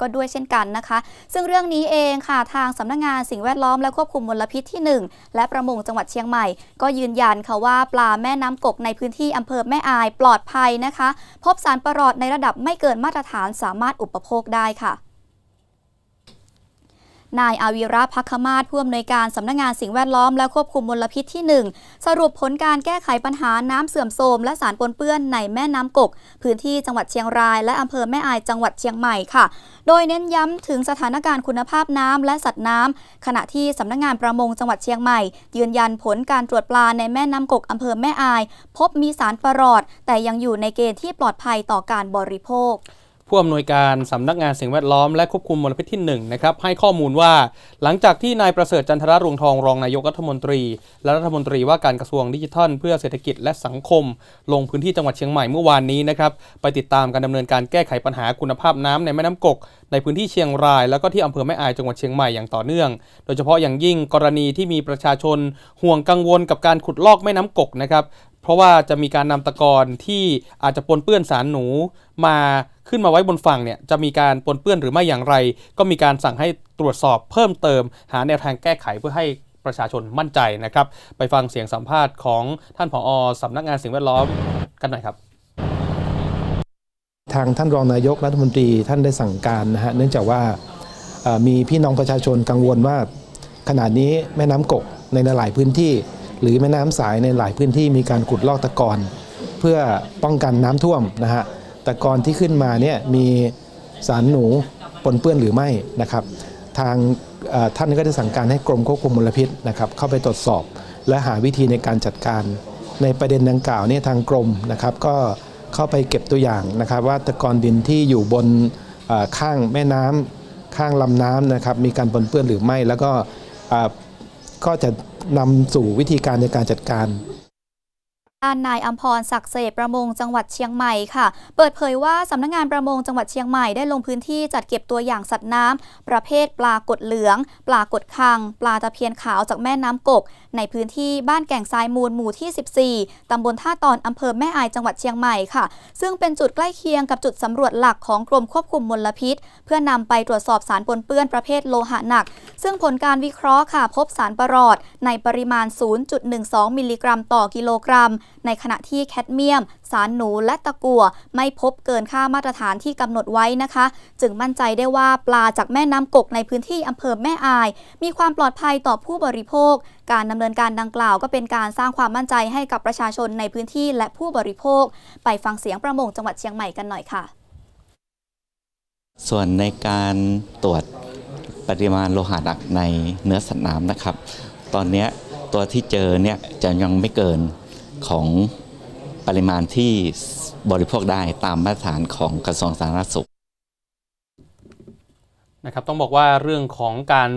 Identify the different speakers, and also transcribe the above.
Speaker 1: ก็ด้วยเช่นกันนะคะ ซึ่งเรื่องนี้เองค่ะทางสำนักงงานสิ่งแวดล้อมและควบคุมมลพิษที่ 1 และประมงจังหวัดเชียงใหม่ ก็ยืนยันค่ะว่าปลาแม่น้ำกกในพื้นที่อำเภอแม่อายปลอดภัยนะคะ พบสารประหลอดในระดับไม่เกินมาตรฐานสามารถอุปโภคได้ค่ะ นายอาวีระพักมาศผู้อำนวยการสำนักงานสิ่งแวดล้อมและควบคุมมลพิษที่ 1 สรุปผลการแก้ไขปัญหาน้ำเสื่อมโทรมและสารปนเปื้อนในแม่น้ำกก พื้นที่จังหวัดเชียงราย และอำเภอแม่อายจังหวัดเชียงใหม่ค่ะ โดยเน้นย้ำถึงสถานการณ์คุณภาพน้ำและสัตว์น้ำขณะที่สำนักงานประมงจังหวัดเชียงใหม่ ยืนยันผลการตรวจปลาในแม่น้ำกกอำเภอแม่อาย พบมีสารประหลอด แต่ยังอยู่ในเกณฑ์ที่ปลอดภัยต่อการบริโภค
Speaker 2: ผู้อำนวยการสำนักงานสิ่งแวดล้อมและควบคุมมลพิษที่1นะครับให้ข้อมูลว่าหลังจากที่นายประเสริฐจันทรรวงทองรองนายกรัฐมนตรี และรัฐมนตรีว่าการกระทรวงดิจิทัล เพื่อเศรษฐกิจและสังคม ลงพื้นที่จังหวัดเชียงใหม่เมื่อวานนี้นะครับไปติดตามการดำเนินการแก้ไขปัญหาคุณภาพน้ำในแม่น้ำกก ในพื้นที่เชียงราย แล้วก็ที่อำเภอแม่อายจังหวัดเชียงใหม่อย่างต่อเนื่อง โดยเฉพาะอย่างยิ่งกรณีที่มีประชาชนห่วงกังวลกับการขุดลอกแม่น้ำกกนะครับ เพราะว่าจะมีการนำตะกอนที่อาจจะปนเปื้อนสารหนูมาขึ้นมาไว้บนฝั่งเนี่ยจะมีการปนเปื้อนหรือไม่อย่างไร ก็มีการสั่งให้ตรวจสอบเพิ่มเติม หาแนวทางแก้ไขเพื่อให้ประชาชนมั่นใจนะครับ ไปฟังเสียงสัมภาษณ์ของท่านผอสำนักงานสิ่งแวดล้อมกันหน่อยครับ
Speaker 3: ทางท่านรองนายกรัฐมนตรีท่านได้สั่งการนะฮะเนื่องจากว่ามีพี่น้องประชาชนกังวลว่าขณะนี้แม่น้ำกกในหลายพื้นที่ หรือแม่น้ำสายในหลายพื้นที่มีการขุดลอกตะกอนเพื่อป้องกันน้ำท่วมนะฮะตะกอนที่ขึ้นมาเนี่ยมีสารหนูปนเปื้อนหรือไม่นะครับ ทางท่านก็ได้สั่งการให้กรมควบคุมมลพิษนะครับเข้าไปตรวจสอบ และหาวิธีในการจัดการ ในประเด็นดังกล่าวเนี่ยทางกรมนะครับก็เข้าไปเก็บตัวอย่างนะครับ ว่าตะกอนดินที่อยู่บนข้างแม่น้ำข้างลำน้ำนะครับมีการปนเปื้อนหรือไม่ แล้วก็ก็จะ นำสู่วิธีการในการจัดการ
Speaker 1: ด้านนายอัมพรศักดิ์เสพประมงจังหวัดเชียงใหม่ค่ะ เปิดเผยว่าสำนักงานประมงจังหวัดเชียงใหม่ได้ลงพื้นที่จัดเก็บตัวอย่างสัตว์น้ำประเภทปลากดเหลือง ปลากดคัง ปลาตะเพียนขาวจากแม่น้ำกก ในพื้นที่บ้านแก่งทรายมูลหมู่ที่ 14 ตำบลท่าตอนอำเภอแม่อายจังหวัดเชียงใหม่ค่ะ ซึ่งเป็นจุดใกล้เคียงกับจุดสำรวจหลักของกรมควบคุมมลพิษ เพื่อนำไปตรวจสอบสารปนเปื้อนประเภทโลหะหนัก ซึ่งผลการวิเคราะห์ค่ะพบสารประหลอด ในปริมาณ 0.12 มิลลิกรัม ต่อกิโลกรัมในขณะที่แคดเมียม สารหนูและตะกั่วไม่พบเกินค่ามาตรฐานที่กำหนดไว้นะคะ จึงมั่นใจได้ว่าปลาจากแม่น้ำกกในพื้นที่อำเภอแม่อาย มีความปลอดภัยต่อผู้บริโภค การดำเนินการดังกล่าวก็เป็นการสร้างความมั่นใจให้กับประชาชนในพื้นที่และผู้บริโภค ไปฟังเสียงประมงจังหวัดเชียงใหม่กันหน่อยค่ะ
Speaker 4: ส่วนในการตรวจปริมาณโลหะหนักในเนื้อสัตว์น้ำนะครับ ตอนนี้ตัวที่เจอเนี่ยจะยังไม่เกิน ของปริมาณที่บริโภคได้ตามมาตรฐานของกระทรวงสาธารณสุข
Speaker 2: นะครับต้องบอกว่าเรื่องของการ